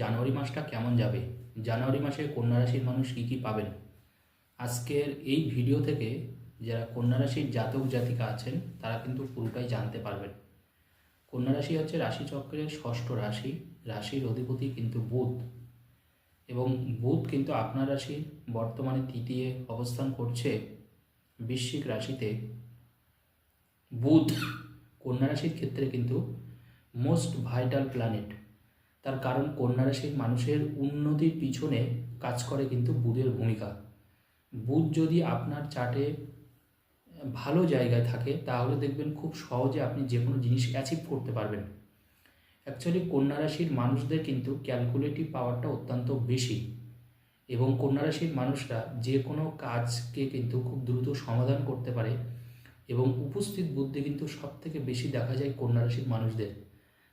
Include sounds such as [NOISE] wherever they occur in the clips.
জানুয়ারি মাসটা কেমন যাবে? জানুয়ারি মাসে কন্যা রাশির মানুষ কী কী পাবেন? আজকের এই ভিডিও থেকে যারা কন্যা রাশির জাতক জাতিকা আছেন, তারা কিন্তু পুরোটাই জানতে পারবেন। কন্যা রাশি হচ্ছে রাশিচক্রের ষষ্ঠ রাশি। রাশির অধিপতি কিন্তু বুধ। এবং বুধ কিন্তু আপনার রাশির বর্তমানে তৃতীয় অবস্থান করছে বৃশ্চিক রাশিতে। বুধ কন্যা রাশির ক্ষেত্রে কিন্তু মোস্ট ভাইটাল প্ল্যানেট তার কারণ কন্যা রাশির মানুষের উন্নতির পিছনে কাজ করে কিন্তু বুধের ভূমিকা। বুধ যদি আপনার চার্টে ভালো জায়গায় থাকে, তাহলে দেখবেন খুব সহজে আপনি যে কোনো জিনিস অ্যাচিভ করতে পারবেন। অ্যাকচুয়ালি কন্যা রাশির মানুষদের কিন্তু ক্যালকুলেটিভ পাওয়ারটা অত্যন্ত বেশি এবং কন্যা রাশির মানুষরা যে কোনো কাজকে কিন্তু খুব দ্রুত সমাধান করতে পারে এবং উপস্থিত বুদ্ধি কিন্তু সব থেকে বেশি দেখা যায় কন্যা রাশির মানুষদের।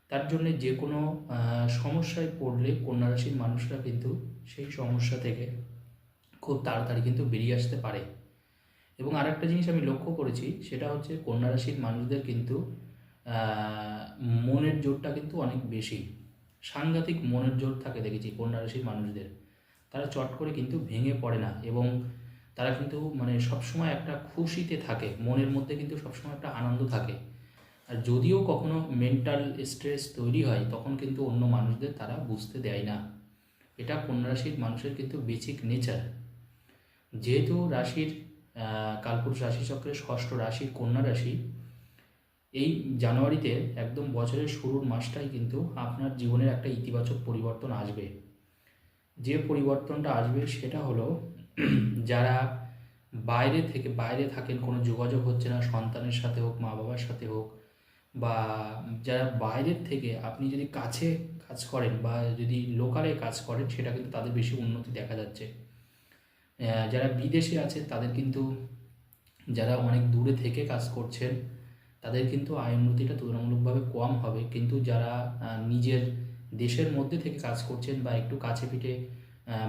তার জন্যে যে কোনো সমস্যায় পড়লে কন্যা রাশির মানুষরা কিন্তু সেই সমস্যা থেকে খুব তাড়াতাড়ি কিন্তু বেরিয়ে আসতে পারে। এবং আরেকটা জিনিস আমি লক্ষ্য করেছি, সেটা হচ্ছে কন্যা রাশির মানুষদের কিন্তু মনের জোরটা কিন্তু অনেক বেশি। সাংঘাতিক মনের জোর থাকে দেখেছি কন্যা রাশির মানুষদের। তারা চট করে কিন্তু ভেঙে পড়ে না এবং তারা কিন্তু মানে সবসময় একটা খুশিতে থাকে, মনের মধ্যে কিন্তু সবসময় একটা আনন্দ থাকে। আর যদিও কখনো মেন্টাল স্ট্রেস তৈরি হয়, তখন কিন্তু অন্য মানুষদের তারা বুঝতে দেয় না। এটা কন্যা রাশির মানুষের কিন্তু বেসিক নেচার যেহেতু রাশির কালপুরুষ রাশিচক্রের ষষ্ঠ রাশি কন্যা রাশি, এই জানুয়ারিতে একদম বছরের শুরুর মাসটাই কিন্তু আপনার জীবনের একটা ইতিবাচক পরিবর্তন আসবে। যে পরিবর্তনটা আসবে সেটা হলো [CLEARS THROAT] যারা বাইরে থেকে, বাইরে থাকেন, কোনো যোগাযোগ হচ্ছে না, সন্তানের সাথে হোক মা বাবার সাথে হোক বা যারা বাইরের থেকে আপনি যদি কাছে কাজ করেন বা যদি লোকালে কাজ করেন, সেটা কিন্তু তাদের বেশি উন্নতি দেখা যাচ্ছে। যারা বিদেশে আছে, তাদের কিন্তু যারা অনেক দূরে থেকে কাজ করছেন, তাদের কিন্তু আয় উন্নতিটা তুলনামূলকভাবে কম হবে। কিন্তু যারা নিজের দেশের মধ্যে থেকে কাজ করছেন বা একটু কাছে পিঠে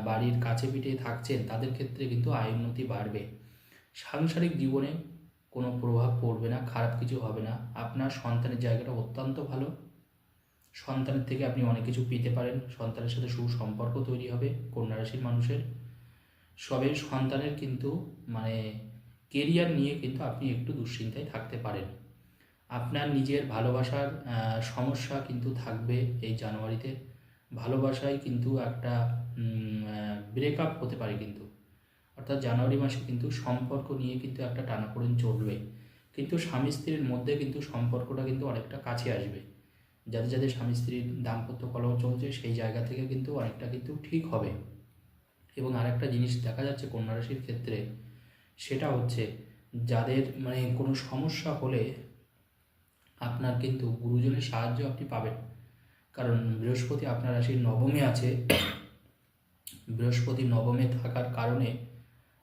বাড়ির কাছে পিঠে থাকছেন, তাদের ক্ষেত্রে কিন্তু আয় উন্নতি বাড়বে। সাংসারিক জীবনে কোনো প্রভাব পড়বে না, খারাপ কিছু হবে না। আপনার সন্তানের জায়গাটা অত্যন্ত ভালো। সন্তানের থেকে আপনি অনেক কিছু পেতে পারেন। সন্তানের সাথে সুসম্পর্ক তৈরি হবে কন্যা রাশির মানুষের। সবে সন্তানের কিন্তু মানে কেরিয়ার নিয়ে কিন্তু আপনি একটু দুশ্চিন্তায় থাকতে পারেন। আপনার নিজের ভালোবাসার সমস্যা কিন্তু থাকবে এই জানুয়ারিতে। ভালোবাসায় কিন্তু একটা ব্রেকআপ হতে পারে কিন্তু। অর্থাৎ জানুয়ারি মাসে কিন্তু সম্পর্ক নিয়ে কিন্তু একটা টানাপোড়েন চলবে। কিন্তু স্বামী স্ত্রীর মধ্যে কিন্তু সম্পর্কটা কিন্তু অনেকটা কাছে আসবে। যাদের যাদের স্বামী স্ত্রীর দাম্পত্য কলহ চলছে, সেই জায়গা থেকে কিন্তু অনেকটা কিন্তু ঠিক হবে। এবং আরেকটা জিনিস দেখা যাচ্ছে কন্যা রাশির ক্ষেত্রে, সেটা হচ্ছে যাদের মানে কোনো সমস্যা হলে আপনার কিন্তু গুরুজনের সাহায্য আপনি পাবেন। কারণ বৃহস্পতি আপনার রাশির নবমে আছে। বৃহস্পতি নবমে থাকার কারণে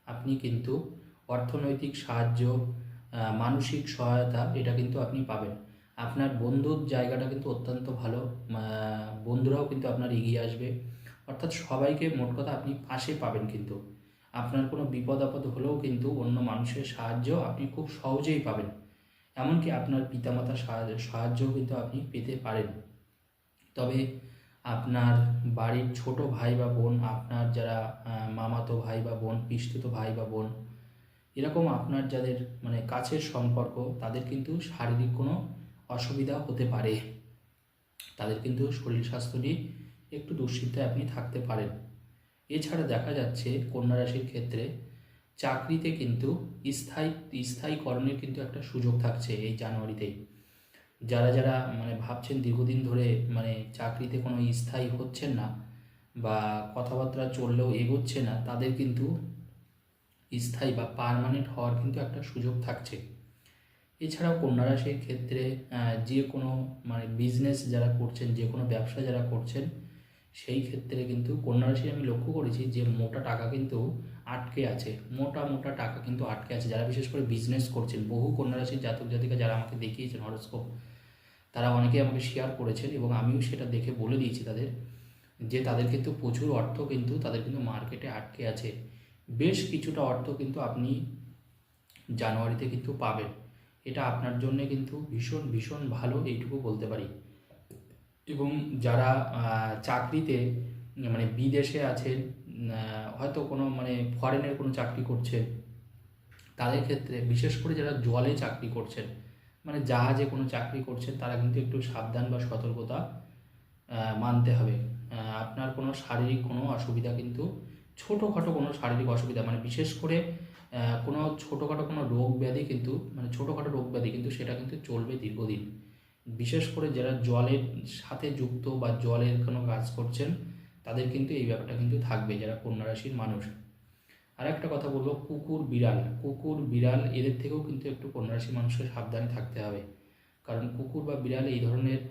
আপনি কিন্তু অর্থনৈতিক সাহায্য মানসিক সহায়তা এটা কিন্তু আপনি পাবেন। আপনার বন্ধুর জায়গাটা কিন্তু অত্যন্ত ভালো বন্ধুরাও কিন্তু আপনার এগিয়ে আসবে। অর্থাৎ সবাইকে মোট কথা আপনি পাশে পাবেন কিন্তু। আপনার কোনো বিপদ আপদ হলেও কিন্তু অন্য মানুষের সাহায্য আপনি খুব সহজেই পাবেন। এমনকি আপনার পিতামাতার সাহায্য, সাহায্যও কিন্তু আপনি পেতে পারেন। তবে আপনার বাড়ির ছোট ভাই বা বোন, আপনার যারা মামাতো ভাই বা বোন, পিস্তুত ভাই বা বোন, এরকম আপনার যাদের মানে কাছের সম্পর্ক, তাদের কিন্তু শারীরিক কোনো অসুবিধা হতে পারে। তাদের কিন্তু শরীর স্বাস্থ্য নিয়ে একটু দুশ্চিন্তায় আপনি থাকতে পারেন। এছাড়া দেখা যাচ্ছে, কন্যা রাশির ক্ষেত্রে চাকরিতে কিন্তু স্থায়ী, স্থায়ীকরণের কিন্তু একটা সুযোগ থাকছে এই জানুয়ারিতেই যারা যারা মানে ভাবছেন দীর্ঘদিন ধরে মানে চাকরিতে কোনো স্থায়ী হচ্ছেন না বা কথাবার্তা চললেও এগোচ্ছে না, তাদের কিন্তু স্থায়ী বা পার্মানেন্ট হওয়ার কিন্তু একটা সুযোগ থাকছে। এছাড়াও কন্যা রাশির ক্ষেত্রে যে কোনো মানে বিজনেস যারা করছেন, যে কোনো ব্যবসা যারা করছেন, সেই ক্ষেত্রে কিন্তু কন্যা রাশি আমি লক্ষ্য করেছি যে মোটা টাকা কিন্তু আটকে আছে, মোটা মোটা টাকা কিন্তু আটকে আছে। যারা বিশেষ করে বিজনেস করছেন, বহু কন্যা রাশির জাতক জাতিকা যারা আমাকে দেখিয়েছেন হরস্কোপ তারা অনেকেই আমাকে শেয়ার করেছেন এবং আমিও সেটা দেখে বলে দিয়েছি তাদের যে তাদের কিন্তু প্রচুর অর্থ কিন্তু তাদের কিন্তু মার্কেটে আটকে আছে। বেশ কিছুটা অর্থ কিন্তু আপনি জানুয়ারিতে কিন্তু পাবেন। এটা আপনার জন্য কিন্তু ভীষণ ভীষণ ভালো এইটুকু বলতে পারি। এবং যারা চাকরিতে মানে বিদেশে আছেন হয়তো কোনো মানে ফরেনের কোনো চাকরি করছে তাদের ক্ষেত্রে, বিশেষ করে যারা জলে চাকরি করছেন মানে জাহাজে কোনো চাকরি করছেন, তারা কিন্তু একটু সাবধান বা সতর্কতা মানতে হবে। আপনার কোনো শারীরিক কোনো অসুবিধা কিন্তু, ছোটোখাটো কোনো শারীরিক অসুবিধা মানে বিশেষ করে কোনো ছোটোখাটো কোনো রোগ ব্যাধি কিন্তু মানে ছোটোখাটো রোগ ব্যাধি কিন্তু সেটা কিন্তু চলবে দীর্ঘদিন। বিশেষ করে যারা জলের সাথে যুক্ত বা জলের কোনো কাজ করছেন, তাদের কিন্তু এই ব্যাপারটা কিন্তু থাকবে, যারা কন্যা রাশির মানুষ। আর একটা কথা বলব, কুকুর, বিড়াল। কুকুর, বিড়াল, এদের থেকেও কিন্তু একটু কন্যা রাশির মানুষকে সাবধানে থাকতে হবে। কারণ কুকুর বা বিড়াল এই ধরনের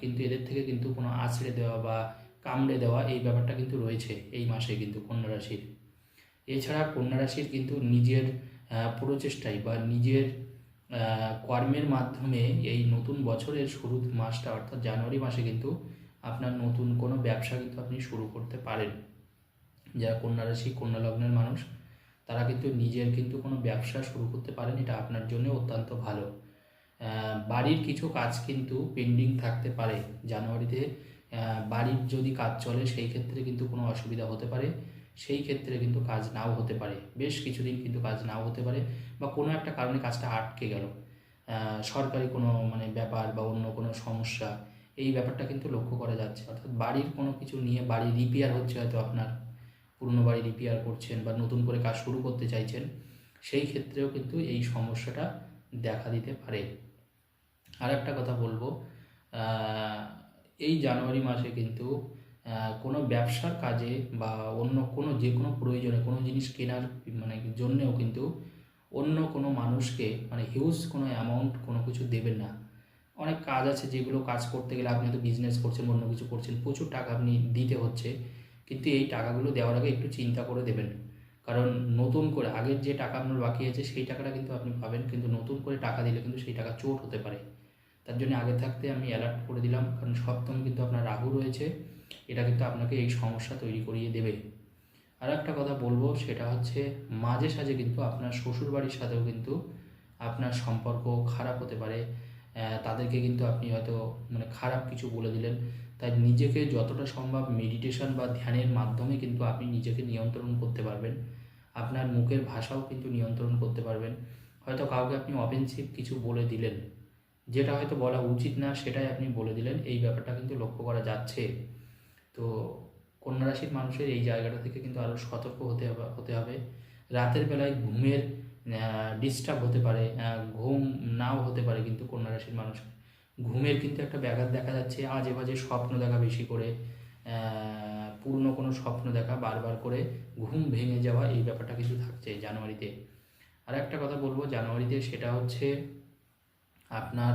কিন্তু এদের থেকে কিন্তু কোনো আছড়ে দেওয়া বা কামড়ে দেওয়া এই ব্যাপারটা কিন্তু রয়েছে এই মাসে কিন্তু কন্যা রাশির এছাড়া কন্যা রাশির কিন্তু নিজের প্রচেষ্টায় বা নিজের কর্মের মাধ্যমে এই নতুন বছরের শুরুর মাসটা অর্থাৎ জানুয়ারি মাসে কিন্তু আপনার নতুন কোনো ব্যবসা কিন্তু আপনি শুরু করতে পারেন। যারা কন্যা রাশি, কন্যা লগ্নের মানুষ, তারা কিন্তু নিজের কিন্তু কোনো ব্যবসা শুরু করতে পারেন, এটা আপনার জন্য অত্যন্ত ভালো। বাড়ির কিছু কাজ কিন্তু পেন্ডিং থাকতে পারে। জানুয়ারিতে বাড়ির যদি কাজ চলে, সেই ক্ষেত্রে কিন্তু কোনো অসুবিধা হতে পারে। সেই ক্ষেত্রে কিন্তু কাজ নাও হতে পারে। বেশ কিছুদিন কিন্তু কাজ নাও হতে পারে বা কোনো একটা কারণে কাজটা আটকে গেল। সরকারি কোনো মানে ব্যাপার বা অন্য কোনো সমস্যা, এই ব্যাপারটা কিন্তু লক্ষ্য করা যাচ্ছে। অর্থাৎ বাড়ির কোনো কিছু নিয়ে বাড়ি রিপেয়ার হচ্ছে হয়তো আপনার। পুরনো বাড়ি রিপেয়ার করছেন বা নতুন করে কাজ শুরু করতে চাইছেন, সেই ক্ষেত্রেও কিন্তু এই সমস্যাটা দেখা দিতে পারে। আর একটা কথা বলব এই জানুয়ারি মাসে কিন্তু কোনো ব্যবসার কাজে বা অন্য কোনো যে কোনো প্রয়োজনে কোনো জিনিস কেনার মানে জন্যেও কিন্তু অন্য কোনো মানুষকে মানে হিউজ কোনো অ্যামাউন্ট কোনো কিছু দেবেন না। অনেক কাজ আছে যেগুলো কাজ করতে গেলে আপনি হয়তো বিজনেস করছেন, অন্য কিছু করছেন, প্রচুর টাকা আপনি দিতে হচ্ছে। কিন্তু এই টাকাগুলো দেওয়ার আগে একটু চিন্তা করে দেবেন। কারণ নতুন করে আগের যে টাকা আপনার বাকি আছে, সেই টাকাটা কিন্তু আপনি পাবেন, কিন্তু নতুন করে টাকা দিলে কিন্তু সেই টাকা চোট হতে পারে। তার জন্য আগে থাকতে আমি অ্যালার্ট করে দিলাম, কারণ সপ্তম কিন্তু আপনার রাহু রয়েছে, এটা কিন্তু আপনাকে এই সমস্যা তৈরি করিয়ে দেবে। আর একটা কথা বলব, সেটা হচ্ছে মাঝে সাঝে কিন্তু আপনার শ্বশুর বাড়ির সাথেও কিন্তু আপনার সম্পর্ক খারাপ হতে পারে তাদেরকে কিন্তু আপনি হয়তো মানে খারাপ কিছু বলে দিলেন। তাই নিজেকে যতটা সম্ভব মেডিটেশন বা ধ্যানের মাধ্যমে কিন্তু আপনি নিজেকে নিয়ন্ত্রণ করতে পারবেন। আপনার মুখের ভাষাও কিন্তু নিয়ন্ত্রণ করতে পারবেন। হয়তো কাউকে আপনি অফেন্সিভ কিছু বলে দিলেন। যেটা হয়তো বলা উচিত না, সেটাই আপনি বলে দিলেন। এই ব্যাপারটা কিন্তু লক্ষ্য করা যাচ্ছে। তো কন্যা রাশির মানুষের এই জায়গাটা থেকে কিন্তু আরও সতর্ক হতে হবে হতে হবে। রাতের বেলায় ঘুমের ডিস্টার্ব হতে পারে ঘুম নাও হতে পারে কিন্তু কন্যা রাশির মানুষের ঘুমের কিন্তু একটা ব্যাঘাত দেখা যাচ্ছে আজে বাজে স্বপ্ন দেখা বেশি করে পূর্ণ কোনো স্বপ্ন দেখা বারবার করে ঘুম ভেঙে যাওয়া এই ব্যাপারটা কিন্তু থাকছে জানুয়ারিতে। আর একটা কথা বলব, জানুয়ারিতে সেটা হচ্ছে আপনার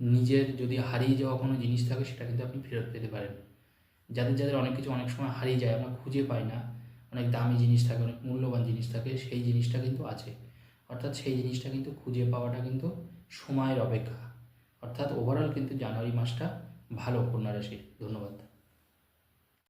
নিজের যদি হারিয়ে যাওয়া কোনো জিনিস থাকে সেটা কিন্তু আপনি ফেরত পেতে পারেন। যাদের যাদের অনেক কিছু অনেক সময় হারিয়ে যায়, আমরা খুঁজে পাই না। অনেক দামি জিনিস থাকে, অনেক মূল্যবান জিনিস থাকে, সেই জিনিসটা কিন্তু আছে। অর্থাৎ সেই জিনিসটা কিন্তু খুঁজে পাওয়াটা কিন্তু সময়ের অপেক্ষা। অর্থাৎ ওভারঅল কিন্তু জানুয়ারি মাসটা ভালো কন্যা রাশির ধন্যবাদ।